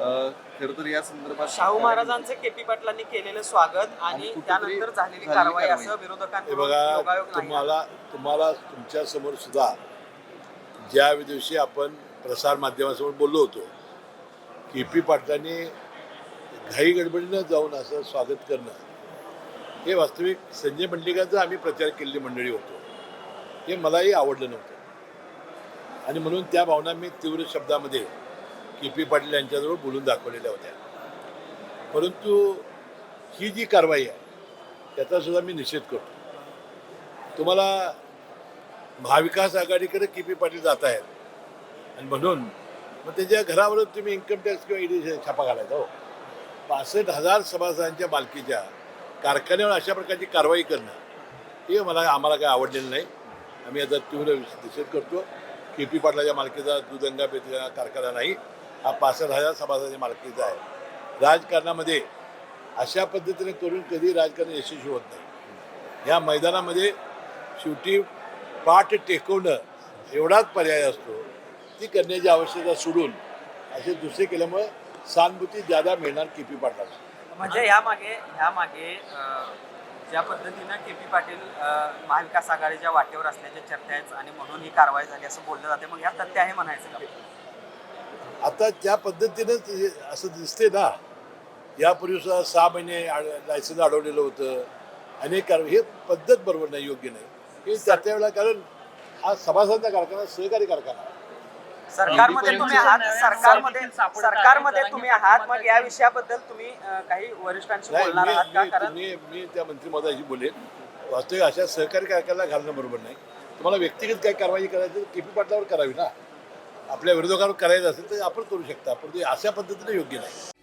खर तर या संदर्भात शाहू महाराजांचे केपी पाटलांनी केलेलं स्वागत आणि त्यानंतर झालेली कारवाई. असं हे विरोधकांकडून बघा तुम्हाला तुम्हाला तुमच्यासमोर सुद्धा ज्या दिवशी आपण प्रसार माध्यमासमोर बोललो होतो की पी पाटलांनी घाई गडबडीनं जाऊन असं स्वागत करणं हे वास्तविक संजय मंडलिकांचा आम्ही प्रचार केलेली मंडळी होतो. हे मलाही आवडलं नव्हतं. आणि म्हणून त्या भावना मी तीव्र शब्दामध्ये के पी पाटील यांच्याजवळ बोलून दाखवलेल्या होत्या. परंतु ही जी कारवाई आहे त्याचा सुद्धा मी निषेध करतो. तुम्हाला महाविकास आघाडीकडे के पी पाटील जात आहेत आणि म्हणून मग त्याच्या घरावरून तुम्ही इन्कम टॅक्स किंवा ईडी छापा घालायचा हो. पासष्ट हजार सभासदांच्या मालकीच्या कारखान्यावर अशा प्रकारची कारवाई करणं हे मला आम्हाला काय आवडलेलं नाही. आम्ही याचा तीव्र निषेध करतो. के पी पाटलाच्या मालकीचा दुदंगा बेतगा कारखाना नाही. हा पासष्ट हजार सभासदांच्या मालकीचा आहे. राजकारणामध्ये अशा पद्धतीने करून कधी राजकारण यशस्वी होत नाही. या मैदानामध्ये शेवटी पाठ टेकवणं एवढाच पर्याय असतो. ती करण्याची आवश्यकता सोडून असे दुसरे केल्यामुळे सहानुभूती ज्यादा मिळणार के पी पाटील. म्हणजे ह्या मागे ह्या मागे ज्या पद्धतीनं के पी पाटील महाविकास आघाडीच्या वाटेवर असल्याच्या चर्चा आहेत आणि म्हणून ही कारवाई झाली असं बोललं जाते. मग ह्या तथ्य आहे म्हणायचं का? आता त्या पद्धतीनंच हे असं दिसते ना यापूर्वी सुद्धा सहा महिने लायसन्स अडवलेलं होतं. अनेक कार हे पद्धत बरोबर नाही योग्य नाही. हे त्या त्यावेळेला कारण हा सभासदांचा कारखाना सहकारी कारखाना. आहे. सरकारमध्ये तुम्ही आहात सरकारमध्ये सरकारमध्ये. तुम्ही आहात मग या विषयाबद्दल तुम्ही अं, काही वरिष्ठांशी नाही बोलणार आहात का? मी- मी कारण तुम्ही मी त्या मंत्री महोदयाशी बोलेन. वास्तविक अशा सहकारी कारखान्याला घालणं बरोबर नाही. तुम्हाला व्यक्तिगत काय कारवाई करायची के पी पाटलावर करावी ना. आपल्या विरोधकावर करायचं असेल तर आपण करू शकता परंतु ते अशा पद्धतीने योग्य नाही.